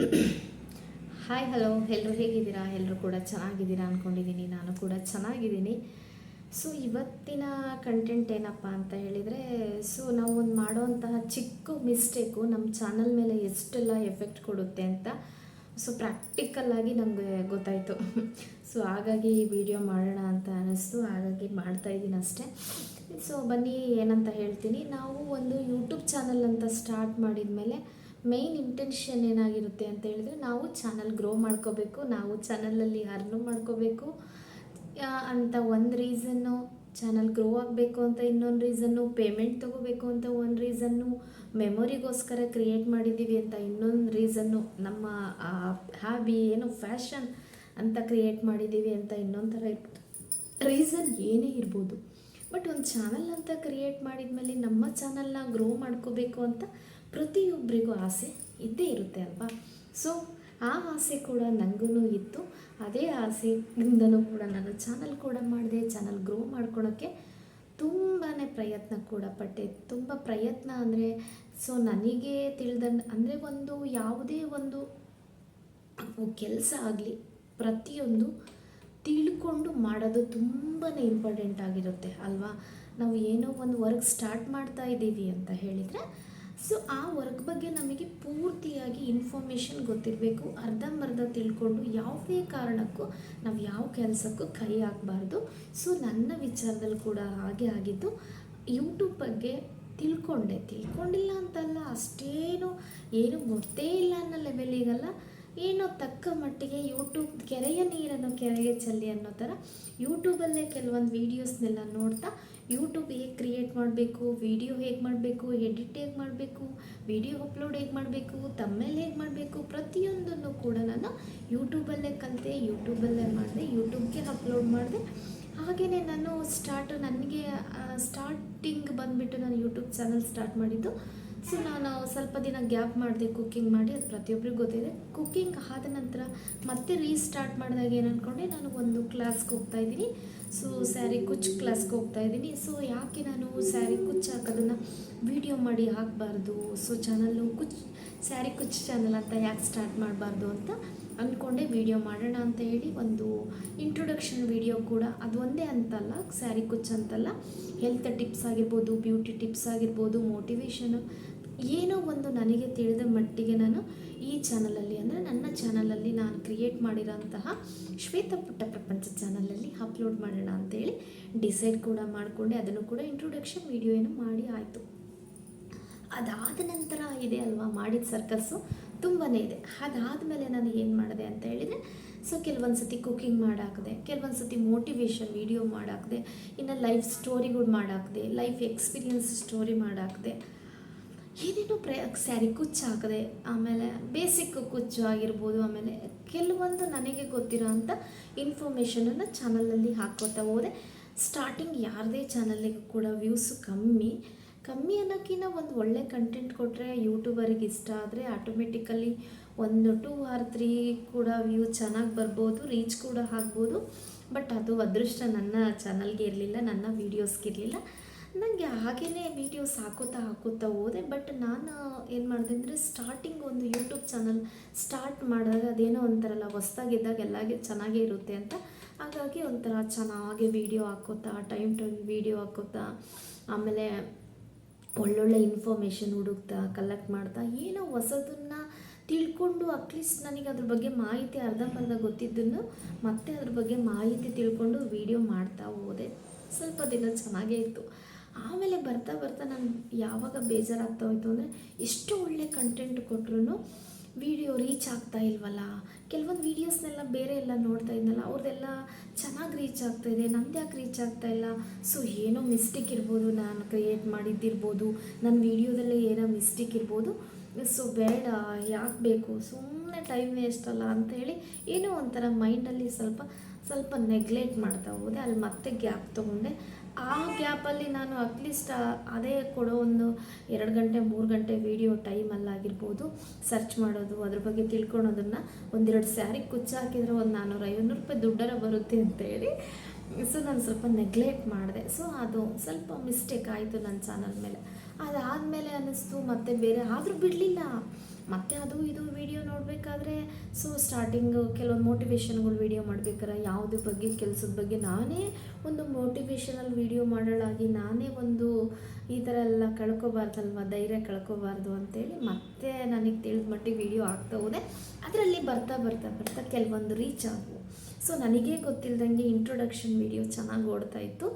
Hi hello ಎಲ್ಲರೂ ಹೇಗಿದ್ದೀರಾ? ಎಲ್ಲರೂ ಕೂಡ ಚೆನ್ನಾಗಿದ್ದೀರಾ ಅಂದ್ಕೊಂಡಿದ್ದೀನಿ ನಾನು ಕೂಡ ಚೆನ್ನಾಗಿದ್ದೀನಿ. ಸೊ ಇವತ್ತಿನ ಕಂಟೆಂಟ್ ಏನಪ್ಪ ಅಂತ ಹೇಳಿದರೆ ಸೊ ನಾವು ಒಂದು ಮಾಡೋವಂತಹ ಚಿಕ್ಕ ಮಿಸ್ಟೇಕು ನಮ್ಮ ಚಾನಲ್ ಮೇಲೆ ಎಷ್ಟೆಲ್ಲ ಎಫೆಕ್ಟ್ ಕೊಡುತ್ತೆ ಅಂತ ಸೊ ಪ್ರಾಕ್ಟಿಕಲ್ಲಾಗಿ ನಮಗೆ ಗೊತ್ತಾಯಿತು. ಸೊ ಹಾಗಾಗಿ ಈ ವಿಡಿಯೋ ಮಾಡೋಣ ಅಂತ ಅನ್ನಿಸ್ತು ಹಾಗಾಗಿ ಮಾಡ್ತಾ ಇದ್ದೀನಿ ಅಷ್ಟೇ. ಸೊ ಬನ್ನಿ ಏನಂತ ಹೇಳ್ತೀನಿ. ನಾವು ಒಂದು ಯೂಟ್ಯೂಬ್ ಚಾನಲ್ ಅಂತ ಸ್ಟಾರ್ಟ್ ಮಾಡಿದ ಮೇಲೆ ಮೇಯ್ನ್ ಇಂಟೆನ್ಷನ್ ಏನಾಗಿರುತ್ತೆ ಅಂತ ಹೇಳಿದ್ರೆ ನಾವು ಚಾನಲ್ ಗ್ರೋ ಮಾಡ್ಕೋಬೇಕು, ನಾವು ಚಾನಲಲ್ಲಿ ಅರ್ನು ಮಾಡ್ಕೋಬೇಕು. ಅಂತ ಒಂದು ರೀಸನ್ನು ಚಾನಲ್ ಗ್ರೋ ಆಗಬೇಕು ಅಂತ ಇನ್ನೊಂದು ರೀಸನ್ನು ಪೇಮೆಂಟ್ ತೊಗೋಬೇಕು ಅಂತ ಒಂದು ರೀಸನ್ನು ಮೆಮೊರಿಗೋಸ್ಕರ ಕ್ರಿಯೇಟ್ ಮಾಡಿದ್ದೀವಿ ಅಂತ ಇನ್ನೊಂದು ರೀಸನ್ನು ನಮ್ಮ ಹ್ಯಾಬಿ ಏನು ಫ್ಯಾಷನ್ ಅಂತ ಕ್ರಿಯೇಟ್ ಮಾಡಿದ್ದೀವಿ ಅಂತ ಇನ್ನೊಂದು ಥರ ರೀಸನ್ ಏನೇ ಇರ್ಬೋದು. ಬಟ್ ಒಂದು ಚಾನಲ್ ಅಂತ ಕ್ರಿಯೇಟ್ ಮಾಡಿದ್ಮೇಲೆ ನಮ್ಮ ಚಾನಲ್ನ ಗ್ರೋ ಮಾಡ್ಕೋಬೇಕು ಅಂತ ಪ್ರತಿಯೊಬ್ಬರಿಗೂ ಆಸೆ ಇದ್ದೇ ಇರುತ್ತೆ ಅಲ್ವಾ? ಸೊ ಆ ಆಸೆ ಕೂಡ ನನಗೂ ಇತ್ತು. ಅದೇ ಆಸೆಯಿಂದನೂ ಕೂಡ ನಾನು ಚಾನಲ್ ಕೂಡ ಮಾಡಿದೆ, ಚಾನಲ್ ಗ್ರೋ ಮಾಡ್ಕೊಳ್ಳೋಕ್ಕೆ ತುಂಬಾ ಪ್ರಯತ್ನ ಕೂಡ ಪಟ್ಟೆ. ತುಂಬ ಪ್ರಯತ್ನ ಅಂದರೆ ಸೊ ನನಗೆ ತಿಳಿದಂಗೆ ಅಂದರೆ ಒಂದು ಯಾವುದೇ ಒಂದು ಕೆಲಸ ಆಗಲಿ, ಪ್ರತಿಯೊಂದು ತಿಳ್ಕೊಂಡು ಮಾಡೋದು ತುಂಬಾ ಇಂಪಾರ್ಟೆಂಟ್ ಆಗಿರುತ್ತೆ, ಅಲ್ವಾ? ನಾವು ಏನೋ ಒಂದು ವರ್ಕ್ ಸ್ಟಾರ್ಟ್ ಮಾಡ್ತಾ ಇದ್ದೀವಿ ಅಂತ ಹೇಳಿದರೆ ಸೊ ಆ ವರ್ಕ್ ಬಗ್ಗೆ ನಮಗೆ ಪೂರ್ತಿಯಾಗಿ ಇನ್ಫಾರ್ಮೇಷನ್ ಗೊತ್ತಿರಬೇಕು, ಅರ್ಧಂಬರ್ಧ ತಿಳ್ಕೊಂಡು ಯಾವುದೇ ಕಾರಣಕ್ಕೂ ನಾವು ಯಾವ ಕೆಲಸಕ್ಕೂ ಕೈ ಹಾಕಬಾರ್ದು. ಸೊ ನನ್ನ ವಿಚಾರದಲ್ಲಿ ಕೂಡ ಹಾಗೆ ಆಗಿದ್ದು ಯೂಟ್ಯೂಬ್ ಬಗ್ಗೆ ತಿಳ್ಕೊಂಡೆ. ತಿಳ್ಕೊಂಡಿಲ್ಲ ಅಂತಲ್ಲ ಅಷ್ಟೇನು, ಏನು ಗೊತ್ತೇ ಇಲ್ಲ ಅನ್ನೋ ಲೆವೆಲಿಗಲ್ಲ ಏನೋ ತಕ್ಕ ಮಟ್ಟಿಗೆ ಯೂಟ್ಯೂಬ್ ಕೆರೆಯ ನೀರನ್ನು ಕೆರೆಗೆ ಚೆಲ್ಲಿ ಅನ್ನೋ ಥರ ಯೂಟ್ಯೂಬಲ್ಲೇ ಕೆಲವೊಂದು ವೀಡಿಯೋಸ್ನೆಲ್ಲ ನೋಡ್ತಾ ಯೂಟ್ಯೂಬ್ ಹೇಗೆ ಕ್ರಿಯೇಟ್ ಮಾಡಬೇಕು ವಿಡಿಯೋ ಹೇಗೆ ಮಾಡಬೇಕು ಎಡಿಟ್ ಹೇಗೆ ಮಾಡಬೇಕು ವಿಡಿಯೋ ಅಪ್ಲೋಡ್ ಹೇಗೆ ಮಾಡಬೇಕು ತಮ್ಮೇಲೆ ಹೇಗೆ ಮಾಡಬೇಕು, ಪ್ರತಿಯೊಂದನ್ನು ಕೂಡ ನಾನು ಯೂಟ್ಯೂಬಲ್ಲೇ ಕಲಿತೆ ಯೂಟ್ಯೂಬಲ್ಲೇ ಮಾಡಿದೆ ಯೂಟ್ಯೂಬ್ಗೆ ಅಪ್ಲೋಡ್ ಮಾಡಿದೆ. ಹಾಗೆಯೇ ನಾನು ಸ್ಟಾರ್ಟ್ ನನಗೆ ಸ್ಟಾರ್ಟಿಂಗ್ ಬಂದುಬಿಟ್ಟು ನಾನು ಯೂಟ್ಯೂಬ್ ಚಾನಲ್ ಸ್ಟಾರ್ಟ್ ಮಾಡಿದ್ದು ಸೊ ನಾನು ಸ್ವಲ್ಪ ದಿನ ಗ್ಯಾಪ್ ಮಾಡಿದೆ ಕುಕ್ಕಿಂಗ್ ಮಾಡಿ, ಅದು ಪ್ರತಿಯೊಬ್ಬರಿಗೂ ಗೊತ್ತಿದೆ. ಕುಕ್ಕಿಂಗ್ ಆದ ನಂತರ ಮತ್ತೆ ರೀಸ್ಟಾರ್ಟ್ ಮಾಡಿದಾಗ ಏನು ಅಂದ್ಕೊಂಡೆ ನಾನು ಒಂದು ಕ್ಲಾಸ್ಗೆ ಹೋಗ್ತಾ ಇದ್ದೀನಿ. ಸೊ ಸ್ಯಾರಿ ಕುಚ್ ಕ್ಲಾಸ್ಗೆ ಹೋಗ್ತಾ ಇದ್ದೀನಿ. ಸೊ ಯಾಕೆ ನಾನು ಸ್ಯಾರಿ ಕುಚ್ ಹಾಕೋದನ್ನು ವಿಡಿಯೋ ಮಾಡಿ ಹಾಕಬಾರ್ದು? ಸೊ ಚಾನಲ್ಲು ಕುಚ್ ಸ್ಯಾರಿ ಕುಚ್ ಚಾನಲ್ ಅಂತ ಯಾಕೆ ಸ್ಟಾರ್ಟ್ ಮಾಡಬಾರ್ದು ಅಂತ ಅಂದ್ಕೊಂಡೆ ವಿಡಿಯೋ ಮಾಡೋಣ ಅಂತ ಹೇಳಿ ಒಂದು ಇಂಟ್ರೊಡಕ್ಷನ್ ವಿಡಿಯೋ ಕೂಡ, ಅದು ಒಂದೇ ಅಂತಲ್ಲ ಸ್ಯಾರಿ ಕುಚ್ ಅಂತಲ್ಲ. ಹೆಲ್ತ್ ಟಿಪ್ಸ್ ಆಗಿರ್ಬೋದು ಬ್ಯೂಟಿ ಟಿಪ್ಸ್ ಆಗಿರ್ಬೋದು ಮೋಟಿವೇಶನು ಏನೋ ಒಂದು ನನಗೆ ತಿಳಿದ ಮಟ್ಟಿಗೆ ನಾನು ಈ ಚಾನಲಲ್ಲಿ ಅಂದರೆ ನನ್ನ ಚಾನಲಲ್ಲಿ ನಾನು ಕ್ರಿಯೇಟ್ ಮಾಡಿರೋಂತಹ ಶ್ವೇತ ಪುಟ್ಟ ಪ್ರಪಂಚ ಚಾನಲಲ್ಲಿ ಅಪ್ಲೋಡ್ ಮಾಡೋಣ ಅಂತೇಳಿ ಡಿಸೈಡ್ ಕೂಡ ಮಾಡಿಕೊಂಡೆ. ಅದನ್ನು ಕೂಡ ಇಂಟ್ರೊಡಕ್ಷನ್ ವಿಡಿಯೋ ಏನು ಮಾಡಿ ಆಯಿತು. ಅದಾದ ನಂತರ ಇದೆ ಅಲ್ವಾ, ಮಾಡಿದ ಸರ್ಕಸ್ಸು ತುಂಬಾ ಇದೆ. ಅದಾದಮೇಲೆ ನಾನು ಏನು ಮಾಡಿದೆ ಅಂತ ಹೇಳಿದರೆ ಸೊ ಕೆಲವೊಂದು ಸತಿ ಕುಕ್ಕಿಂಗ್ ಮಾಡಾಕಿದೆ ಕೆಲವೊಂದು ಸತಿ ಮೋಟಿವೇಶನ್ ವಿಡಿಯೋ ಮಾಡಾಕಿದೆ, ಇನ್ನು ಲೈಫ್ ಸ್ಟೋರಿಗಳು ಮಾಡಾಕಿದೆ ಲೈಫ್ ಎಕ್ಸ್ಪೀರಿಯನ್ಸ್ ಸ್ಟೋರಿ ಮಾಡಾಕಿದೆ. ಏನೇನೋ ಪ್ರ, ಸ್ಯಾರಿ ಕುಚ್ಚು ಹಾಕಿದೆ, ಆಮೇಲೆ ಬೇಸಿಕ್ ಕುಚ್ಚು ಆಗಿರ್ಬೋದು, ಆಮೇಲೆ ಕೆಲವೊಂದು ನನಗೆ ಗೊತ್ತಿರೋ ಅಂಥ ಇನ್ಫಾರ್ಮೇಷನನ್ನು ಚಾನಲಲ್ಲಿ ಹಾಕೋತಾ ಹೋದೆ. ಸ್ಟಾರ್ಟಿಂಗ್ ಯಾರದೇ ಚಾನಲ್ಲಿಗೂ ಕೂಡ ವ್ಯೂಸು ಕಮ್ಮಿ. ಕಮ್ಮಿ ಅನ್ನೋಕ್ಕಿಂತ ಒಂದು ಒಳ್ಳೆ ಕಂಟೆಂಟ್ ಕೊಟ್ಟರೆ ಯೂಟ್ಯೂಬರಿಗೆ ಇಷ್ಟ ಆದರೆ ಆಟೋಮೆಟಿಕಲಿ ಒಂದು ಟೂ ಆರ್ ತ್ರೀ ಕೂಡ ವ್ಯೂ ಚೆನ್ನಾಗಿ ಬರ್ಬೋದು ರೀಚ್ ಕೂಡ ಆಗ್ಬೋದು. ಬಟ್ ಅದು ಅದೃಷ್ಟ ನನ್ನ ಚಾನಲ್ಗೆ ಇರಲಿಲ್ಲ, ನನ್ನ ವೀಡಿಯೋಸ್ಗೆ ಇರಲಿಲ್ಲ. ನನಗೆ ಹಾಗೆಯೇ ವೀಡಿಯೋಸ್ ಹಾಕೋತಾ ಹಾಕೋತಾ ಹೋದೆ ಬಟ್ ನಾನು ಏನು ಮಾಡಿದೆ ಅಂದರೆ ಸ್ಟಾರ್ಟಿಂಗ್ ಒಂದು ಯೂಟ್ಯೂಬ್ ಚಾನಲ್ ಸ್ಟಾರ್ಟ್ ಮಾಡಿದಾಗ ಅದೇನೋ ಒಂಥರಲ್ಲ, ಹೊಸ್ದಾಗಿದ್ದಾಗ ಎಲ್ಲಾಗೆ ಚೆನ್ನಾಗೇ ಇರುತ್ತೆ ಅಂತ. ಹಾಗಾಗಿ ಒಂಥರ ಚೆನ್ನಾಗಿ ವೀಡಿಯೋ ಹಾಕೋತಾ ಟೈಮ್ ಟೈಮ್ ವೀಡಿಯೋ ಹಾಕೋತಾ ಆಮೇಲೆ ಒಳ್ಳೊಳ್ಳೆ ಇನ್ಫಾರ್ಮೇಷನ್ ಹುಡುಕ್ತಾ ಕಲೆಕ್ಟ್ ಮಾಡ್ತಾ, ಏನೋ ಹೊಸದನ್ನು ತಿಳ್ಕೊಂಡು ಅಟ್ಲೀಸ್ಟ್ ನನಗೆ ಅದ್ರ ಬಗ್ಗೆ ಮಾಹಿತಿ ಅರ್ಧಂಬರ್ಧ ಗೊತ್ತಿದ್ದನ್ನು ಮತ್ತೆ ಅದ್ರ ಬಗ್ಗೆ ಮಾಹಿತಿ ತಿಳ್ಕೊಂಡು ವೀಡಿಯೋ ಮಾಡ್ತಾ ಹೋದೆ. ಸ್ವಲ್ಪ ದಿನ ಚೆನ್ನಾಗೇ ಇತ್ತು. ಆಮೇಲೆ ಬರ್ತಾ ಬರ್ತಾ ನಾನು ಯಾವಾಗ ಬೇಜಾರಾಗ್ತಾ ಹೋಯ್ತು ಅಂದರೆ ಎಷ್ಟು ಒಳ್ಳೆ ಕಂಟೆಂಟ್ ಕೊಟ್ರು ವಿಡಿಯೋ ರೀಚ್ ಆಗ್ತಾ ಇಲ್ವಲ್ಲ? ಕೆಲವೊಂದು ವೀಡಿಯೋಸ್ನೆಲ್ಲ ಬೇರೆ ಎಲ್ಲ ನೋಡ್ತಾ ಇದ್ನಲ್ಲ ಅವ್ರದ್ದೆಲ್ಲ ಚೆನ್ನಾಗಿ ರೀಚ್ ಆಗ್ತಾ ಇದೆ, ನಂದು ಯಾಕೆ ರೀಚ್ ಆಗ್ತಾ ಇಲ್ಲ? ಸೊ ಏನೋ ಮಿಸ್ಟೇಕ್ ಇರ್ಬೋದು, ನಾನು ಕ್ರಿಯೇಟ್ ಮಾಡಿದ್ದಿರ್ಬೋದು ನನ್ನ ವೀಡಿಯೋದಲ್ಲೇ ಏನೋ ಮಿಸ್ಟೇಕ್ ಇರ್ಬೋದು. ಸೊ ಬೇಡ, ಯಾಕೆ ಬೇಕು? ಸುಮ್ಮನೆ ಟೈಮ್ ವೇಸ್ಟ್ ಅಲ್ಲ ಅಂತ ಹೇಳಿ ಏನೋ ಒಂಥರ ಮೈಂಡಲ್ಲಿ ಸ್ವಲ್ಪ ಸ್ವಲ್ಪ ನೆಗ್ಲೆಕ್ಟ್ ಮಾಡ್ತಾ ಹೋದೆ. ಅಲ್ಲಿ ಮತ್ತೆ ಗ್ಯಾಪ್ ತೊಗೊಂಡೆ. ಆ ಗ್ಯಾಪಲ್ಲಿ ನಾನು ಅಟ್ಲೀಸ್ಟ್ ಅದೇ ಕೊಡೋ ಒಂದು ಎರಡು ಗಂಟೆ, ಮೂರು ಗಂಟೆ ವೀಡಿಯೋ ಟೈಮಲ್ಲಾಗಿರ್ಬೋದು ಸರ್ಚ್ ಮಾಡೋದು, ಅದ್ರ ಬಗ್ಗೆ ತಿಳ್ಕೊಳೋದನ್ನು ಒಂದೆರಡು ಸ್ಯಾರಿ ಕುಚ್ಚು ಹಾಕಿದರೆ ಒಂದು ನಾನ್ನೂರು ಐವತ್ತು ರೂಪಾಯಿ ದುಡ್ಡರ ಬರುತ್ತೆ ಅಂತ ಹೇಳಿ. ಸೊ ನಾನು ಸ್ವಲ್ಪ ನೆಗ್ಲೆಕ್ಟ್ ಮಾಡಿದೆ. ಸೊ ಅದು ಸ್ವಲ್ಪ ಮಿಸ್ಟೇಕ್ ಆಯಿತು ನನ್ನ ಚಾನಲ್ ಮೇಲೆ. ಅದಾದಮೇಲೆ ಅನ್ನಿಸ್ತು ಮತ್ತೆ ಬೇರೆ ಆದರೂ ಬಿಡಲಿಲ್ಲ. ಮತ್ತೆ ಅದು ಇದು ವಿಡಿಯೋ ನೋಡಬೇಕಾದ್ರೆ ಸೊ ಸ್ಟಾರ್ಟಿಂಗು ಕೆಲವೊಂದು ಮೋಟಿವೇಶನ್ಗಳು ವಿಡಿಯೋ ಮಾಡ್ಬೇಕಾರೆ ಯಾವುದ್ರ ಬಗ್ಗೆ, ಕೆಲಸದ ಬಗ್ಗೆ ನಾನೇ ಒಂದು ಮೋಟಿವೇಶನಲ್ ವಿಡಿಯೋ ಮಾಡೋಳಾಗಿ ನಾನೇ ಒಂದು ಈ ಥರ ಎಲ್ಲ ಕಳ್ಕೊಬಾರ್ದಲ್ವ, ಧೈರ್ಯ ಕಳ್ಕೊಬಾರ್ದು ಅಂತೇಳಿ ಮತ್ತೆ ನನಗೆ ತಿಳಿದ ಮಟ್ಟಿಗೆ ವಿಡಿಯೋ ಆಗ್ತಾ ಹೋದೆ. ಅದರಲ್ಲಿ ಬರ್ತಾ ಬರ್ತಾ ಬರ್ತಾ ಕೆಲವೊಂದು ರೀಚ್ ಆದವು. ಸೊ ನನಗೇ ಗೊತ್ತಿಲ್ಲದಂಗೆ ಇಂಟ್ರೊಡಕ್ಷನ್ ವಿಡಿಯೋ ಚೆನ್ನಾಗಿ ಓಡ್ತಾ ಇತ್ತು.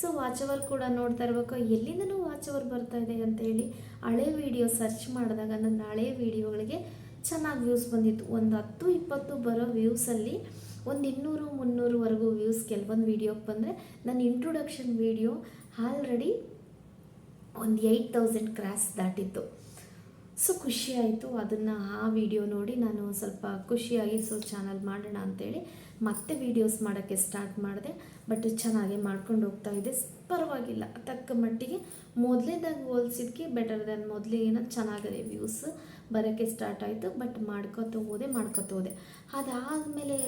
ಸೊ ವಾಚ್ ಅವರ್ ಕೂಡ ನೋಡ್ತಾ ಇರಬೇಕು. ಎಲ್ಲಿಂದನೂ ವಾಚ್ ಅವರ್ ಬರ್ತಾ ಇದೆ ಅಂತೇಳಿ ಹಳೆ ವಿಡಿಯೋ ಸರ್ಚ್ ಮಾಡಿದಾಗ ನನ್ನ ಹಳೆ ವಿಡಿಯೋಗಳಿಗೆ ಚೆನ್ನಾಗಿ ವ್ಯೂಸ್ ಬಂದಿತ್ತು. ಒಂದು ಹತ್ತು, ಇಪ್ಪತ್ತು ಬರೋ ವ್ಯೂಸಲ್ಲಿ ಒಂದು ಇನ್ನೂರು ಮುನ್ನೂರುವರೆಗೂ ವ್ಯೂಸ್ ಕೆಲವೊಂದು ವೀಡಿಯೋಗೆ ಬಂದರೆ ನನ್ನ ಇಂಟ್ರೊಡಕ್ಷನ್ ವೀಡಿಯೋ ಆಲ್ರೆಡಿ ಒಂದು ಏಯ್ಟ್ ತೌಸಂಡ್ ಕ್ರಾಸ್ ದಾಟಿತ್ತು. ಸೊ ಖುಷಿಯಾಯಿತು ಅದನ್ನು ಆ ವಿಡಿಯೋ ನೋಡಿ ನಾನು ಸ್ವಲ್ಪ ಖುಷಿಯಾಗಿ ಸೊ ಚಾನಲ್ ಮಾಡೋಣ ಅಂತೇಳಿ ಮತ್ತೆ ವೀಡಿಯೋಸ್ ಮಾಡೋಕ್ಕೆ ಸ್ಟಾರ್ಟ್ ಮಾಡಿದೆ. ಬಟ್ ಚೆನ್ನಾಗೇ ಮಾಡ್ಕೊಂಡು ಹೋಗ್ತಾ ಇದೆ. ಪರವಾಗಿಲ್ಲ. ತಕ್ಕ ಮಟ್ಟಿಗೆ ಮೊದಲೇದಾಗ ಹೋಲ್ಸಿದ್ಕೆ ಬೆಟರ್ ದೆನ್ ಮೊದಲಿಗಿನ ಚೆನ್ನಾಗಿದೆ ವ್ಯೂಸ್ ಬರೋಕ್ಕೆ ಸ್ಟಾರ್ಟ್ ಆಯಿತು ಬಟ್ ಮಾಡ್ಕೋತ ಹೋದೆ ಮಾಡ್ಕೋತ ಹೋದೆ. ಅದಾದಮೇಲೆ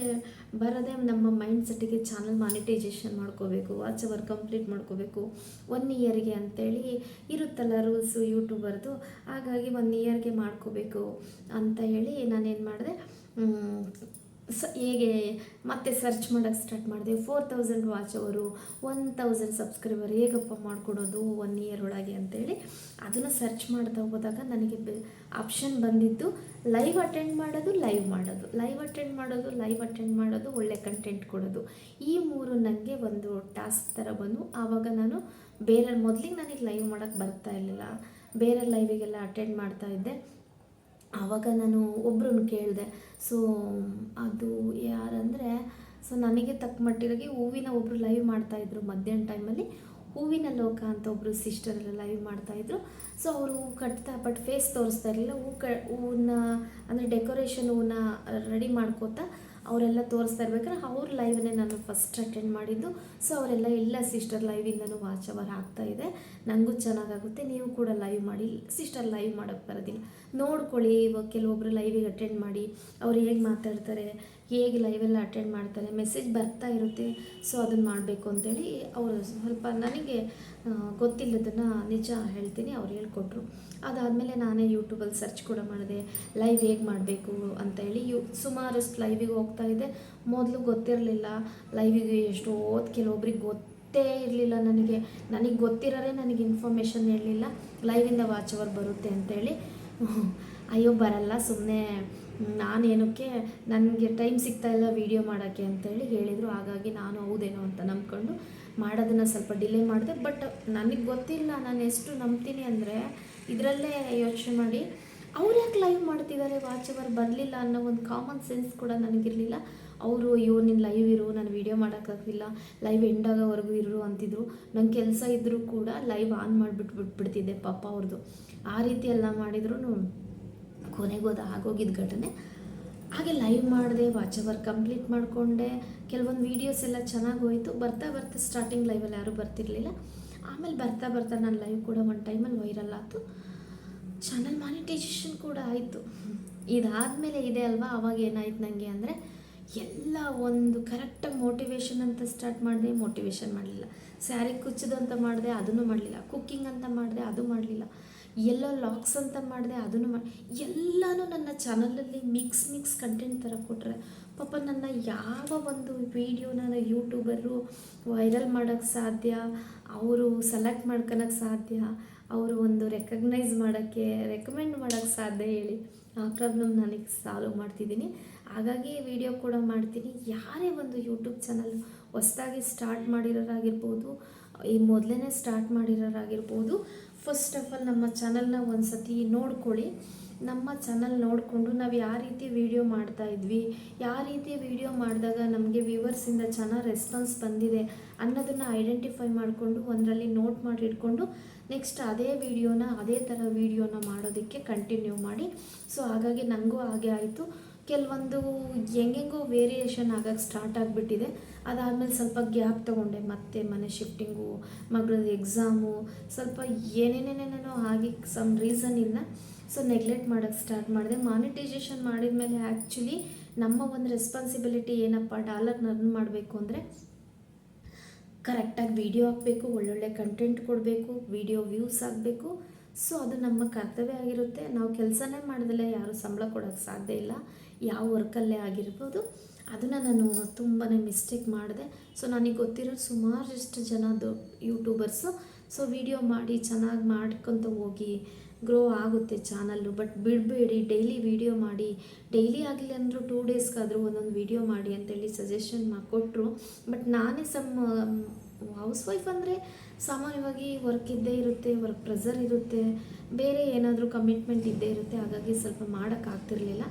ಬರೋದೇ ನಮ್ಮ ಮೈಂಡ್ ಸೆಟ್ಟಿಗೆ ಚಾನಲ್ ಮಾನಿಟೈಸೇಷನ್ ಮಾಡ್ಕೋಬೇಕು ವಾಚ್ ಅವರ್ ಕಂಪ್ಲೀಟ್ ಮಾಡ್ಕೋಬೇಕು. ಒನ್ ಇಯರ್ಗೆ ಅಂತೇಳಿ ಇರುತ್ತಲ್ಲ ರೂಲ್ಸು ಯೂಟ್ಯೂಬರ್ದು, ಹಾಗಾಗಿ ಒನ್ ಇಯರ್ಗೆ ಮಾಡ್ಕೋಬೇಕು ಅಂತ ಹೇಳಿ ನಾನೇನು ಮಾಡಿದೆ ಸ, ಹೇಗೆ ಮತ್ತೆ ಸರ್ಚ್ ಮಾಡೋಕ್ಕೆ ಸ್ಟಾರ್ಟ್ ಮಾಡಿದೆ. Four thousand watch hour one thousand subscriber ಹೇಗಪ್ಪ ಮಾಡ್ಕೊಡೋದು ಒನ್ ಇಯರ್ ಒಳಗೆ ಅಂತೇಳಿ ಅದನ್ನು ಸರ್ಚ್ ಮಾಡ್ತಾ ಹೋದಾಗ ನನಗೆ ಆಪ್ಷನ್ ಬಂದಿದ್ದು ಲೈವ್ ಅಟೆಂಡ್ ಮಾಡೋದು ಲೈವ್ ಮಾಡೋದು. ಲೈವ್ ಅಟೆಂಡ್ ಮಾಡೋದು ಲೈವ್ ಅಟೆಂಡ್ ಮಾಡೋದು, ಒಳ್ಳೆ ಕಂಟೆಂಟ್ ಕೊಡೋದು. ಈ ಮೂರು ನನಗೆ ಒಂದು ಟಾಸ್ಕ್ ಥರ ಬಂದು ಆವಾಗ ನಾನು ಬೇರೆ ಮೊದಲಿಗೆ ನನಗೆ ಲೈವ್ ಮಾಡೋಕ್ಕೆ ಬರ್ತಾ ಇರಲಿಲ್ಲ. ಬೇರೆ ಲೈವಿಗೆಲ್ಲ ಅಟೆಂಡ್ ಮಾಡ್ತಾ ಇದ್ದೆ. ಆವಾಗ ನಾನು ಒಬ್ರನ್ನ ಕೇಳಿದೆ. ಸೊ ಅದು ಯಾರಂದರೆ ಸೊ ನನಗೆ ತಕ್ಕ ಮಟ್ಟಿಗೆ ಹೂವಿನ ಒಬ್ಬರು ಲೈವ್ ಮಾಡ್ತಾಯಿದ್ರು ಮಧ್ಯಾಹ್ನ ಟೈಮಲ್ಲಿ ಹೂವಿನ ಲೋಕ ಅಂತ ಒಬ್ಬರು ಸಿಸ್ಟರೆಲ್ಲ ಲೈವ್ ಮಾಡ್ತಾಯಿದ್ರು ಸೊ ಅವರು ಹೂ ಕಟ್ತಾ ಬಟ್ ಫೇಸ್ ತೋರಿಸ್ತಾ ಇರಲಿಲ್ಲ. ಹೂ ಕ, ಹೂವನ್ನ, ಅಂದರೆ ಡೆಕೋರೇಷನ್ ಹೂವನ್ನ ರೆಡಿ ಮಾಡ್ಕೋತಾ ಅವರೆಲ್ಲ ತೋರಿಸ್ತಾ ಇರ್ಬೇಕಾದ್ರೆ ಅವ್ರ ಲೈವ್ನೇ ನಾನು ಫಸ್ಟ್ ಅಟೆಂಡ್ ಮಾಡಿದ್ದು. ಸೊ ಅವರೆಲ್ಲ ಎಲ್ಲ ಸಿಸ್ಟರ್ ಲೈವಿಂದನೂ ವಾಚ್ ಅವರ್ ಆಗ್ತಾ ಇದೆ. ನನಗೂ ಚೆನ್ನಾಗಾಗುತ್ತೆ. ನೀವು ಕೂಡ ಲೈವ್ ಮಾಡಿ. ಸಿಸ್ಟರ್ ಲೈವ್ ಮಾಡೋಕ್ಕೆ ಬರೋದಿಲ್ಲ. ನೋಡ್ಕೊಳ್ಳಿ, ಇವಾಗ ಕೆಲವೊಬ್ಬರು ಲೈವಿಗೆ ಅಟೆಂಡ್ ಮಾಡಿ. ಅವ್ರು ಹೇಗೆ ಮಾತಾಡ್ತಾರೆ? ಹೇಗೆ ಲೈವೆಲ್ಲ ಅಟೆಂಡ್ ಮಾಡ್ತಾರೆ ಮೆಸೇಜ್ ಬರ್ತಾ ಇರುತ್ತೆ ಸೊ ಅದನ್ನು ಮಾಡಬೇಕು ಅಂತೇಳಿ ಅವರು ಸ್ವಲ್ಪ ನನಗೆ ಗೊತ್ತಿಲ್ಲದನ್ನು ನಿಜ ಹೇಳ್ತೀನಿ, ಅವ್ರು ಹೇಳ್ಕೊಟ್ರು. ಅದಾದಮೇಲೆ ನಾನೇ ಯೂಟ್ಯೂಬಲ್ಲಿ ಸರ್ಚ್ ಕೂಡ ಮಾಡಿದೆ ಲೈವ್ ಹೇಗೆ ಮಾಡಬೇಕು ಅಂತ ಹೇಳಿ ಯು, ಸುಮಾರಷ್ಟು ಲೈವಿಗೆ ಹೋಗ್ತಾ ಇದೆ ಮೊದಲು ಗೊತ್ತಿರಲಿಲ್ಲ ಲೈವಿಗೆ ಎಷ್ಟೋ ಕೆಲವೊಬ್ರಿಗೆ ಗೊತ್ತೇ ಇರಲಿಲ್ಲ ನನಗೆ. ನನಗೆ ಗೊತ್ತಿರೋರೇ ನನಗೆ ಇನ್ಫಾರ್ಮೇಷನ್ ಹೇಳಲಿಲ್ಲ. ಲೈವಿಂದ ವಾಚ್ ಅವರ್ ಬರುತ್ತೆ ಅಂತೇಳಿ, ಅಯ್ಯೋ, ಬರಲ್ಲ ಸುಮ್ಮನೆ ನಾನೇನಕ್ಕೆ ನನಗೆ ಟೈಮ್ ಸಿಗ್ತಾ ಇಲ್ಲ ವೀಡಿಯೋ ಮಾಡೋಕ್ಕೆ ಅಂತೇಳಿ ಹೇಳಿದರು. ಹಾಗಾಗಿ ನಾನು ಹೌದೇನೋ ಅಂತ ನಂಬ್ಕೊಂಡು ಮಾಡೋದನ್ನು ಸ್ವಲ್ಪ ಡಿಲೇ ಮಾಡಿದೆ. ಬಟ್ ನನಗೆ ಗೊತ್ತಿಲ್ಲ ನಾನು ಎಷ್ಟು ನಂಬ್ತೀನಿ ಅಂದರೆ ಇದರಲ್ಲೇ ಯೋಚನೆ ಮಾಡಿ, ಅವ್ರು ಯಾಕೆ ಲೈವ್ ಮಾಡ್ತಿದ್ದಾರೆ ವಾಚ್ ಅವರ್ ಬರಲಿಲ್ಲ ಅನ್ನೋ ಒಂದು ಕಾಮನ್ ಸೆನ್ಸ್ ಕೂಡ ನನಗಿರಲಿಲ್ಲ. ಅವರು, ಅಯ್ಯೋ, ನೀನು ಲೈವ್ ಇರು, ನಾನು ವೀಡಿಯೋ ಮಾಡೋಕ್ಕಾಗಲಿಲ್ಲ. ಲೈವ್ ಎಂಡ್ ಆಗೋವರೆಗೂ ಇರು ಅಂತಿದ್ರು. ನಂಗೆ ಕೆಲಸ ಇದ್ದರೂ ಕೂಡ ಲೈವ್ ಆನ್ ಮಾಡಿಬಿಟ್ಟು ಬಿಟ್ಬಿಡ್ತಿದ್ದೆ ಪಾಪ ಅವ್ರದ್ದು ಆ ರೀತಿ ಎಲ್ಲ ಮಾಡಿದ್ರು ಕೊನೆಗೋದ ಆಗೋಗಿದ್ದ ಘಟನೆ. ಹಾಗೆ ಲೈವ್ ಮಾಡಿದೆ ವಾಚ್ ಅವರ್ ಕಂಪ್ಲೀಟ್ ಮಾಡಿಕೊಂಡೆ. ಕೆಲವೊಂದು ವೀಡಿಯೋಸ್ ಎಲ್ಲ ಚೆನ್ನಾಗಿ ಹೋಯಿತು. ಬರ್ತಾ ಬರ್ತಾ ಸ್ಟಾರ್ಟಿಂಗ್ ಲೈವಲ್ಲಿ ಯಾರೂ ಬರ್ತಿರ್ಲಿಲ್ಲ. ಆಮೇಲೆ ಬರ್ತಾ ಬರ್ತಾ ನಾನು ಲೈವ್ ಕೂಡ ಒಂದು ಟೈಮಲ್ಲಿ ವೈರಲ್ ಆಯಿತು ಚಾನಲ್ ಮಾನಿಟೈಸೇಷನ್ ಕೂಡ ಆಯಿತು. ಇದಾದಮೇಲೆ ಇದೆ ಅಲ್ವಾ? ಅವಾಗ ಏನಾಯ್ತು ನನಗೆ ಅಂದರೆ, ಎಲ್ಲ ಒಂದು ಕರೆಕ್ಟಾಗಿ ಮೋಟಿವೇಶನ್ ಅಂತ ಸ್ಟಾರ್ಟ್ ಮಾಡಿದೆ. ಮೋಟಿವೇಶನ್ ಮಾಡಲಿಲ್ಲ. ಸ್ಯಾರಿ ಕುಚ್ಚೋದು ಅಂತ ಮಾಡಿದೆ, ಅದನ್ನು ಮಾಡಲಿಲ್ಲ. ಕುಕ್ಕಿಂಗ್ ಅಂತ ಮಾಡಿದೆ, ಅದು ಮಾಡಲಿಲ್ಲ. ಎಲ್ಲೋ ಲಾಕ್ಸ್ ಅಂತ ಮಾಡಿದೆ ಅದನ್ನು ಮಾಡಿ ಎಲ್ಲನೂ ನನ್ನ ಚಾನಲಲ್ಲಿ ಮಿಕ್ಸ್ ಮಿಕ್ಸ್ ಕಂಟೆಂಟ್ ಥರ ಕೊಟ್ಟರೆ ಪಾಪ ನನ್ನ ಯಾವ ಒಂದು ವೀಡಿಯೋನ ಯೂಟ್ಯೂಬರು ವೈರಲ್ ಮಾಡೋಕ್ಕೆ ಸಾಧ್ಯ, ಅವರು ಸೆಲೆಕ್ಟ್ ಮಾಡ್ಕೊಳಕ್ಕೆ ಸಾಧ್ಯ, ಅವರು ಒಂದು ರೆಕಗ್ನೈಸ್ ಮಾಡೋಕ್ಕೆ ರೆಕಮೆಂಡ್ ಮಾಡೋಕ್ಕೆ ಸಾಧ್ಯ ಹೇಳಿ, ಆ ಪ್ರಾಬ್ಲಮ್ ನನಗೆ ಸಾಲ್ವ್ ಮಾಡ್ತಿದ್ದೀನಿ. ಹಾಗಾಗಿ ವಿಡಿಯೋ ಕೂಡ ಮಾಡ್ತೀನಿ. ಯಾರೇ ಒಂದು ಯೂಟ್ಯೂಬ್ ಚಾನಲ್ ಹೊಸ್ದಾಗಿ ಸ್ಟಾರ್ಟ್ ಮಾಡಿರೋರಾಗಿರ್ಬೋದು, ಈ ಮೊದಲೇ ಸ್ಟಾರ್ಟ್ ಮಾಡಿರೋರಾಗಿರ್ಬೋದು ಫಸ್ಟ್ ಆಫ್ ಆಲ್ ನಮ್ಮ ಚಾನಲ್ನ ಒಂದು ಸತಿ ನೋಡ್ಕೊಳ್ಳಿ. ನಮ್ಮ ಚಾನಲ್ ನೋಡಿಕೊಂಡು ನಾವು ಯಾವ ರೀತಿ ವೀಡಿಯೋ ಮಾಡ್ತಾ ಇದ್ವಿ, ಯಾವ ರೀತಿ ವೀಡಿಯೋ ಮಾಡಿದಾಗ ನಮಗೆ ವ್ಯೂವರ್ಸಿಂದ ಚೆನ್ನಾಗಿ ರೆಸ್ಪಾನ್ಸ್ ಬಂದಿದೆ ಅನ್ನೋದನ್ನು ಐಡೆಂಟಿಫೈ ಮಾಡಿಕೊಂಡು ಒಂದರಲ್ಲಿ ನೋಟ್ ಮಾಡಿ ಇಟ್ಕೊಂಡು ನೆಕ್ಸ್ಟ್ ಅದೇ ವಿಡಿಯೋನ ಅದೇ ಥರ ವೀಡಿಯೋನ ಮಾಡೋದಕ್ಕೆ ಕಂಟಿನ್ಯೂ ಮಾಡಿ. ಸೊ ಹಾಗಾಗಿ ನನಗೂ ಹಾಗೆ ಆಯಿತು. ಕೆಲವೊಂದು ಹೆಂಗೆಂಗೋ ವೇರಿಯೇಷನ್ ಆಗೋಕ್ಕೆ ಸ್ಟಾರ್ಟ್ ಆಗಿಬಿಟ್ಟಿದೆ. ಅದಾದಮೇಲೆ ಸ್ವಲ್ಪ ಗ್ಯಾಪ್ ತೊಗೊಂಡೆ. ಮತ್ತೆ ಮನೆ ಶಿಫ್ಟಿಂಗು ಮಗಳದ್ದು ಎಕ್ಸಾಮು ಸ್ವಲ್ಪ ಏನೇನೇನೇನೇನೋ ಆಗಿ ಸಮ್ ರೀಸನಿಂದ ಸೊ ನೆಗ್ಲೆಕ್ಟ್ ಮಾಡೋಕ್ಕೆ ಸ್ಟಾರ್ಟ್ ಮಾಡಿದೆ. ಮಾನಿಟೈಸೇಷನ್ ಮಾಡಿದ ಮೇಲೆ ಆ್ಯಕ್ಚುಲಿ ನಮ್ಮ ಒಂದು ರೆಸ್ಪಾನ್ಸಿಬಿಲಿಟಿ ಏನಪ್ಪ ಡಾಲರ್ನ ಅರ್ನ್ ಮಾಡಬೇಕು ಅಂದರೆ ಕರೆಕ್ಟಾಗಿ ವೀಡಿಯೋ ಹಾಕಬೇಕು, ಒಳ್ಳೊಳ್ಳೆ ಕಂಟೆಂಟ್ ಕೊಡಬೇಕು ವೀಡಿಯೋ ವ್ಯೂಸ್ ಆಗಬೇಕು. ಸೊ ಅದು ನಮ್ಮ ಕರ್ತವ್ಯ ಆಗಿರುತ್ತೆ. ನಾವು ಕೆಲಸನೇ ಮಾಡಿದ್ರೆ ಯಾರು ಸಂಬಳ ಕೊಡೋಕ್ಕೆ ಸಾಧ್ಯ ಇಲ್ಲ. ಯಾವ ವರ್ಕಲ್ಲೇ ಆಗಿರ್ಬೋದು. ಅದನ್ನು ನಾನು ತುಂಬಾ ಮಿಸ್ಟೇಕ್ ಮಾಡಿದೆ. ಸೊ ನನಗೆ ಗೊತ್ತಿರೋ ಸುಮಾರಷ್ಟು ಜನದ್ದು ಯೂಟ್ಯೂಬರ್ಸು ಸೊ ವಿಡಿಯೋ ಮಾಡಿ ಚೆನ್ನಾಗಿ ಮಾಡ್ಕೊತ ಹೋಗಿ ಗ್ರೋ ಆಗುತ್ತೆ ಚಾನಲ್ಲು ಬಟ್ ಬಿಡಬೇಡಿ ಡೈಲಿ ವಿಡಿಯೋ ಮಾಡಿ. ಡೈಲಿ ಆಗಲಿ ಅಂದರೂ ಟೂ ಡೇಸ್ಗಾದರೂ ಒಂದೊಂದು ವಿಡಿಯೋ ಮಾಡಿ ಅಂತೇಳಿ ಸಜೆಷನ್ ಕೊಟ್ಟರು ಬಟ್ ನಾನೇ ಸಮ್ ಹೌಸ್ ವೈಫ್ ಅಂದರೆ ಸಾಮಾನ್ಯವಾಗಿ ವರ್ಕ್ ಇದ್ದೇ ಇರುತ್ತೆ ವರ್ಕ್ ಪ್ರೆಸರ್ ಇರುತ್ತೆ. ಬೇರೆ ಏನಾದರೂ ಕಮಿಟ್ಮೆಂಟ್ ಇದ್ದೇ ಇರುತ್ತೆ. ಹಾಗಾಗಿ ಸ್ವಲ್ಪ ಮಾಡೋಕ್ಕಾಗ್ತಿರ್ಲಿಲ್ಲ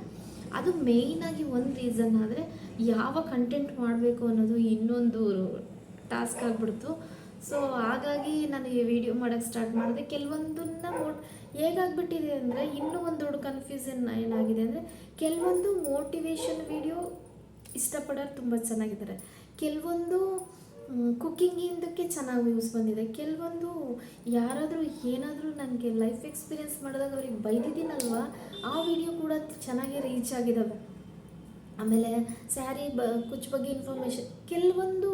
ಅದು ಮೇಯ್ನಾಗಿ ಒಂದು ರೀಸನ್ ಆದರೆ ಯಾವ ಕಂಟೆಂಟ್ ಮಾಡಬೇಕು ಅನ್ನೋದು ಇನ್ನೊಂದು ಟಾಸ್ಕ್ ಆಗಿಬಿಡ್ತು. ಸೊ ಹಾಗಾಗಿ ನಾನು ಈ ವಿಡಿಯೋ ಮಾಡೋಕ್ಕೆ ಸ್ಟಾರ್ಟ್ ಮಾಡಿದೆ. ಕೆಲವೊಂದನ್ನ ಮೋಟ್ ಹೇಗಾಗ್ಬಿಟ್ಟಿದೆ ಅಂದರೆ ಇನ್ನೂ ಒಂದು ದೊಡ್ಡ ಕನ್ಫ್ಯೂಷನ್ ಏನಾಗಿದೆ ಅಂದರೆ ಕೆಲವೊಂದು ಮೋಟಿವೇಶನ್ ವಿಡಿಯೋ ಇಷ್ಟಪಡೋರು ತುಂಬ ಚೆನ್ನಾಗಿದ್ದಾರೆ. ಕೆಲವೊಂದು ಕುಕ್ಕಿಂಗಿಂದಕ್ಕೆ ಚೆನ್ನಾಗಿ ಯೂಸ್ ಬಂದಿದೆ. ಕೆಲವೊಂದು ಯಾರಾದರೂ ಏನಾದರೂ ನನಗೆ ಲೈಫ್ ಎಕ್ಸ್ಪೀರಿಯೆನ್ಸ್ ಮಾಡಿದಾಗ ಅವ್ರಿಗೆ ಬೈದಿದ್ದೀನಲ್ವ, ಆ ವಿಡಿಯೋ ಕೂಡ ಚೆನ್ನಾಗಿ ರೀಚ್ ಆಗಿದ್ದಾವೆ ಆಮೇಲೆ ಸ್ಯಾರಿ ಬ, ಕುಚ್ ಬಗ್ಗೆ ಇನ್ಫಾರ್ಮೇಷನ್ ಕೆಲವೊಂದು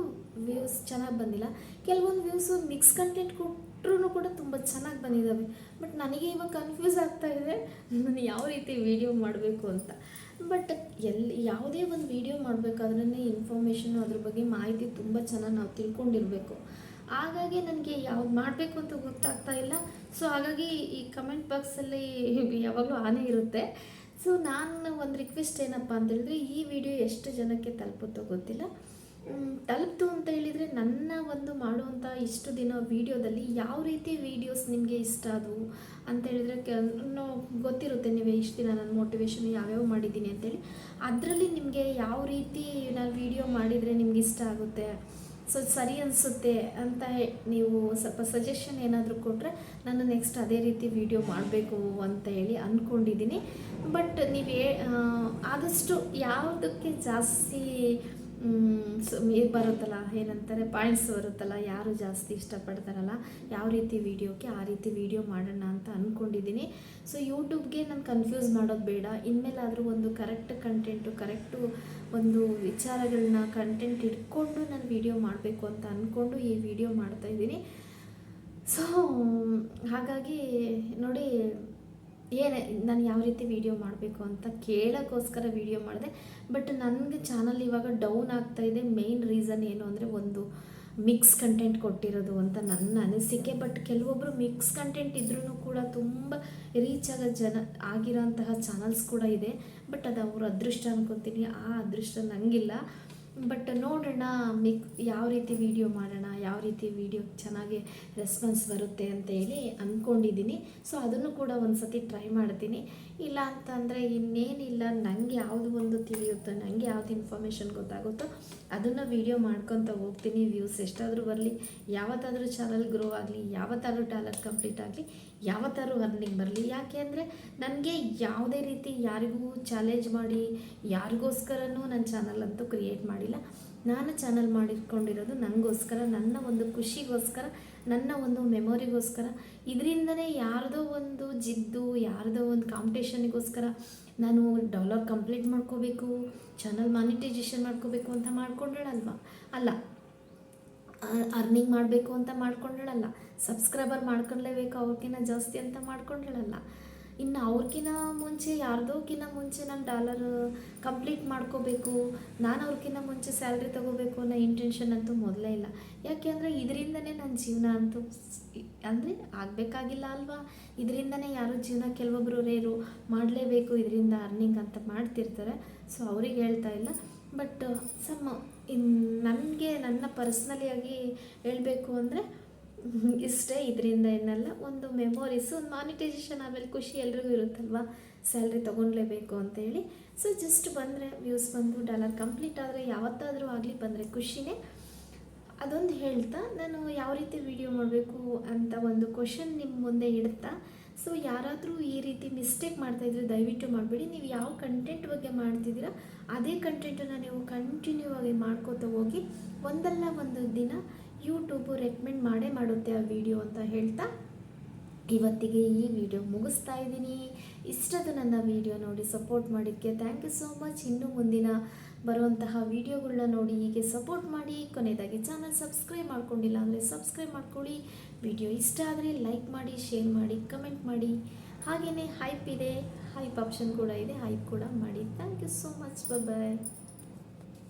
ವ್ಯೂಸ್ ಚೆನ್ನಾಗಿ ಬಂದಿಲ್ಲ. ಕೆಲವೊಂದು ವ್ಯೂಸು ಮಿಕ್ಸ್ ಕಂಟೆಂಟ್ ಕೊಟ್ಟರು ಕೂಡ ತುಂಬ ಚೆನ್ನಾಗಿ ಬಂದಿದ್ದಾವೆ ಬಟ್ ನನಗೆ ಇವಾಗ ಕನ್ಫ್ಯೂಸ್ ಆಗ್ತಾ ಇದೆ, ನಾನು ಯಾವ ರೀತಿ ವಿಡಿಯೋ ಮಾಡಬೇಕು ಅಂತ. ಬಟ್ ಎಲ್ಲಿ ಯಾವುದೇ ಒಂದು ವಿಡಿಯೋ ಮಾಡಬೇಕಾದ್ರೇ ಇನ್ಫಾರ್ಮೇಷನ್ ಅದ್ರ ಬಗ್ಗೆ ಮಾಹಿತಿ ತುಂಬ ಚೆನ್ನಾಗಿ ನಾವು ತಿಳ್ಕೊಂಡಿರಬೇಕು. ಹಾಗಾಗಿ ನನಗೆ ಯಾವ್ದು ಮಾಡಬೇಕು ಅಂತ ಗೊತ್ತಾಗ್ತಾ ಇಲ್ಲ. ಸೊ ಹಾಗಾಗಿ ಈ ಕಮೆಂಟ್ ಬಾಕ್ಸಲ್ಲಿ ಯಾವಾಗಲೂ ಆನೆ ಇರುತ್ತೆ. ಸೊ ನಾನು ಒಂದು ರಿಕ್ವೆಸ್ಟ್ ಏನಪ್ಪ ಅಂತೇಳಿದ್ರೆ ಈ ವಿಡಿಯೋ ಎಷ್ಟು ಜನಕ್ಕೆ ತಲುಪುತ್ತೋ ಗೊತ್ತಿಲ್ಲ. ತಲುಪ್ತು ಅಂತ ಹೇಳಿದರೆ ನನ್ನ ಒಂದು ಮಾಡುವಂಥ ಇಷ್ಟು ದಿನ ವೀಡಿಯೋದಲ್ಲಿ ಯಾವ ರೀತಿ ವೀಡಿಯೋಸ್ ನಿಮಗೆ ಇಷ್ಟ ಅದು ಅಂತ ಹೇಳಿದರೆ ಕೆ ಗೊತ್ತಿರುತ್ತೆ ನೀವು ಇಷ್ಟು ದಿನ ನಾನು ಮೋಟಿವೇಶನ್ ಯಾವ್ಯಾವ ಮಾಡಿದ್ದೀನಿ ಅಂತೇಳಿ. ಅದರಲ್ಲಿ ನಿಮಗೆ ಯಾವ ರೀತಿ ನಾನು ವೀಡಿಯೋ ಮಾಡಿದರೆ ನಿಮ್ಗೆ ಇಷ್ಟ ಆಗುತ್ತೆ? ಸೊ, ಸರಿ ಅನಿಸುತ್ತೆ ಅಂತ ನೀವು ಸ್ವಲ್ಪ ಸಜೆಷನ್ ಏನಾದರೂ ಕೊಟ್ಟರೆ ನಾನು ನೆಕ್ಸ್ಟ್ ಅದೇ ರೀತಿ ವಿಡಿಯೋ ಮಾಡಬೇಕು ಅಂತ ಹೇಳಿ ಅಂದ್ಕೊಂಡಿದ್ದೀನಿ ಬಟ್ ನೀವು ಆದಷ್ಟು ಯಾವುದಕ್ಕೆ ಜಾಸ್ತಿ ಇದು ಬರುತ್ತಲ್ಲ, ಏನಂತಾರೆ, ಪಾಯಿಂಟ್ಸ್ ಬರುತ್ತಲ್ಲ, ಯಾರು ಜಾಸ್ತಿ ಇಷ್ಟಪಡ್ತಾರಲ್ಲ, ಯಾವ ರೀತಿ ವೀಡಿಯೋಕ್ಕೆ ಆ ರೀತಿ ವೀಡಿಯೋ ಮಾಡೋಣ ಅಂತ ಅಂದ್ಕೊಂಡಿದ್ದೀನಿ ಸೊ ಯೂಟ್ಯೂಬ್ಗೆ ನಾನು ಕನ್ಫ್ಯೂಸ್ ಮಾಡೋದು ಬೇಡ. ಇನ್ಮೇಲಾದರೂ ಒಂದು ಕರೆಕ್ಟ್ ಕಂಟೆಂಟು ಕರೆಕ್ಟು ಒಂದು ವಿಚಾರಗಳನ್ನ ಕಂಟೆಂಟ್ ಇಟ್ಕೊಂಡು ನಾನು ವೀಡಿಯೋ ಮಾಡಬೇಕು ಅಂತ ಅಂದ್ಕೊಂಡು ಈ ವಿಡಿಯೋ ಮಾಡ್ತಾಯಿದ್ದೀನಿ ಸೊ ಹಾಗಾಗಿ ನೋಡಿ ಏನೇ, ನಾನು ಯಾವ ರೀತಿ ವಿಡಿಯೋ ಮಾಡಬೇಕು ಅಂತ ಕೇಳೋಕ್ಕೋಸ್ಕರ ವೀಡಿಯೋ ಮಾಡಿದೆ. ಬಟ್ ನನಗೆ ಚಾನಲ್ ಇವಾಗ ಡೌನ್ ಆಗ್ತಾ ಇದೆ. ಮೇಯ್ನ್ ರೀಸನ್ ಏನು ಅಂದರೆ ಒಂದು ಮಿಕ್ಸ್ ಕಂಟೆಂಟ್ ಕೊಟ್ಟಿರೋದು ಅಂತ ನನ್ನ ಅನಿಸಿಕೆ. ಬಟ್ ಕೆಲವೊಬ್ಬರು ಮಿಕ್ಸ್ ಕಂಟೆಂಟ್ ಇದ್ರೂ ಕೂಡ ತುಂಬ ರೀಚ್ ಆಗೋ ಜನ, ಆಗಿರೋಂತಹ ಚಾನಲ್ಸ್ ಕೂಡ ಇದೆ. ಬಟ್ ಅದು ಅವ್ರ ಅದೃಷ್ಟ ಅನ್ಕೊತೀನಿ. ಆ ಅದೃಷ್ಟ ನನಗಿಲ್ಲ ಬಟ್ ನೋಡೋಣ, ಮಿಕ್ ಯಾವ ರೀತಿ ವಿಡಿಯೋ ಮಾಡೋಣ, ಯಾವ ರೀತಿ ವೀಡಿಯೋ ಚೆನ್ನಾಗಿ ರೆಸ್ಪಾನ್ಸ್ ಬರುತ್ತೆ ಅಂತ ಹೇಳಿ ಅಂದ್ಕೊಂಡಿದ್ದೀನಿ ಸೊ ಅದನ್ನು ಕೂಡ ಒಂದು ಸತಿ ಟ್ರೈ ಮಾಡ್ತೀನಿ. ಇಲ್ಲ ಅಂತಂದರೆ ಇನ್ನೇನಿಲ್ಲ ನನಗೆ ಯಾವುದು ಒಂದು ತಿಳಿಯುತ್ತೋ ನನಗೆ ಯಾವ್ದು ಇನ್ಫಾರ್ಮೇಷನ್ ಗೊತ್ತಾಗುತ್ತೋ, ಅದನ್ನು ವೀಡಿಯೋ ಮಾಡ್ಕೊತ ಹೋಗ್ತೀನಿ. ವ್ಯೂಸ್ ಎಷ್ಟಾದರೂ ಬರಲಿ, ಯಾವತ್ತಾದರೂ ಚಾನಲ್ ಗ್ರೋ ಆಗಲಿ, ಯಾವತ್ತಾದರೂ ಟ್ಯಾಲೆಂಟ್ ಕಂಪ್ಲೀಟ್ ಆಗಲಿ ಯಾವತ್ತಾದ್ರೂ ಅರ್ನಿಂಗ್ ಬರಲಿ. ಯಾಕೆ ಅಂದರೆ ನನಗೆ ಯಾವುದೇ ರೀತಿ ಯಾರಿಗೂ ಚಾಲೆಂಜ್ ಮಾಡಿ, ಯಾರಿಗೋಸ್ಕರನೂ ನನ್ನ ಚಾನಲ್ ಅಂತೂ ಕ್ರಿಯೇಟ್ ಮಾಡಿಲ್ಲ. ನಾನು ಚಾನಲ್ ಮಾಡಿಟ್ಕೊಂಡಿರೋದು ನನಗೋಸ್ಕರ ನನ್ನ ಒಂದು ಖುಷಿಗೋಸ್ಕರ, ನನ್ನ ಒಂದು ಮೆಮೊರಿಗೋಸ್ಕರ ಇದರಿಂದನೇ ಯಾರದೋ ಒಂದು ಜಿದ್ದು, ಯಾರದೋ ಒಂದು ಕಾಂಪಿಟೇಷನಿಗೋಸ್ಕರ ನಾನು ಡಾಲರ್ ಕಂಪ್ಲೀಟ್ ಮಾಡ್ಕೋಬೇಕು ಚಾನಲ್ ಮಾನಿಟೈಸೇಷನ್ ಮಾಡ್ಕೋಬೇಕು ಅಂತ ಮಾಡ್ಕೊಂಡಳಲ್ವ? ಅಲ್ಲ ಅರ್ನಿಂಗ್ ಮಾಡಬೇಕು ಅಂತ ಮಾಡ್ಕೊಂಡಿರಲ್ಲ ಸಬ್ಸ್ಕ್ರೈಬರ್ ಮಾಡ್ಕೊಳ್ಳೇಬೇಕು ಅವ್ರಿಗಿನ್ನ ಜಾಸ್ತಿ ಅಂತ ಮಾಡ್ಕೊಂಡಿರಲ್ಲ ಇನ್ನು ಅವ್ರಿಗಿನ್ನ ಮುಂಚೆ ಯಾರ್ದೋಕಿನ್ನ ಮುಂಚೆ ನಾನು ಡಾಲರ್ ಕಂಪ್ಲೀಟ್ ಮಾಡ್ಕೋಬೇಕು, ನಾನು ಅವ್ರಿಗಿನ್ನ ಮುಂಚೆ ಸ್ಯಾಲ್ರಿ ತೊಗೋಬೇಕು ಅನ್ನೋ ಇಂಟೆನ್ಷನ್ ಅಂತೂ ಮೊದಲೇ ಇಲ್ಲ. ಯಾಕೆ ಅಂದರೆ ಇದರಿಂದನೇ ನನ್ನ ಜೀವನ ಅಂತೂ ಅಂದರೆ ಆಗಬೇಕಾಗಿಲ್ಲ ಅಲ್ವಾ? ಇದರಿಂದನೇ ಯಾರೋ ಜೀವನ ಕೆಲವೊಬ್ಬರು ರೇರು ಮಾಡಲೇಬೇಕು, ಇದರಿಂದ ಅರ್ನಿಂಗ್ ಅಂತ ಮಾಡ್ತಿರ್ತಾರೆ. ಸೊ ಅವ್ರಿಗೆ ಹೇಳ್ತಾ ಇಲ್ಲ. ಬಟ್ ಸಮ್ ಇನ್ ನನಗೆ, ನನ್ನ ಪರ್ಸ್ನಲಿಯಾಗಿ ಹೇಳಬೇಕು ಅಂದರೆ, ಇಷ್ಟೇ ಇದರಿಂದ ಏನಲ್ಲ ಒಂದು ಮೆಮೊರೀಸ್ ಒಂದು ಮಾನಿಟೈಸೇಷನ್ ಆಮೇಲೆ ಖುಷಿ ಎಲ್ರಿಗೂ ಇರುತ್ತಲ್ವ? ಸ್ಯಾಲ್ರಿ ತೊಗೊಳ್ಲೇಬೇಕು ಅಂತೇಳಿ. ಸೊ ಜಸ್ಟ್ ಬಂದರೆ ವ್ಯೂಸ್ ಬಂದು ಡಾಲರ್ ಕಂಪ್ಲೀಟ್ ಆದರೆ ಯಾವತ್ತಾದರೂ ಆಗಲಿ ಬಂದರೆ ಖುಷಿನೇ. ಅದೊಂದು ಹೇಳ್ತಾ, ನಾನು ಯಾವ ರೀತಿ ವಿಡಿಯೋ ಮಾಡಬೇಕು ಅಂತ ಒಂದು ಕ್ವಶನ್ ನಿಮ್ಮ ಮುಂದೆ ಇಡ್ತಾ ಸೊ ಯಾರಾದರೂ ಈ ರೀತಿ ಮಿಸ್ಟೇಕ್ ಮಾಡ್ತಾಯಿದ್ರೆ ದಯವಿಟ್ಟು ಮಾಡಬೇಡಿ. ನೀವು ಯಾವ ಕಂಟೆಂಟ್ ಬಗ್ಗೆ ಮಾಡ್ತಿದ್ದೀರಾ, ಅದೇ ಕಂಟೆಂಟನ್ನು ನೀವು ಕಂಟಿನ್ಯೂ ಆಗಿ ಮಾಡ್ಕೋತಾ ಹೋಗಿ, ಒಂದಲ್ಲ ಒಂದು ದಿನ ಯೂಟ್ಯೂಬು ರೆಕಮೆಂಡ್ ಮಾಡೇ ಮಾಡುತ್ತೆ ಆ ವಿಡಿಯೋ ಅಂತ ಹೇಳ್ತಾ ಇವತ್ತಿಗೆ ಈ ವಿಡಿಯೋ ಮುಗಿಸ್ತಾ ಇದ್ದೀನಿ. ಇಷ್ಟದ ನನ್ನ ವಿಡಿಯೋ ನೋಡಿ ಸಪೋರ್ಟ್ ಮಾಡಿದ್ದಕ್ಕೆ ಥ್ಯಾಂಕ್ ಯು ಸೋ ಮಚ್ ಇನ್ನು ಮುಂದಿನ ಬರುವಂತಹ ವಿಡಿಯೋಗಳನ್ನ ನೋಡಿ ಹೀಗೆ ಸಪೋರ್ಟ್ ಮಾಡಿ. ಕೊನೆಯದಾಗಿ ಚಾನಲ್ ಸಬ್ಸ್ಕ್ರೈಬ್ ಮಾಡ್ಕೊಂಡಿಲ್ಲ ಅಂದರೆ ಸಬ್ಸ್ಕ್ರೈಬ್ ಮಾಡ್ಕೊಳ್ಳಿ. ವಿಡಿಯೋ ಇಷ್ಟ ಆದರೆ ಲೈಕ್ ಮಾಡಿ ಶೇರ್ ಮಾಡಿ ಕಮೆಂಟ್ ಮಾಡಿ. ಹಾಗೆಯೇ ಹೈಪ್ ಇದೆ ಹೈಪ್ ಆಪ್ಷನ್ ಕೂಡ ಇದೆ ಹೈಪ್ ಕೂಡ ಮಾಡಿ. Thank you so much bye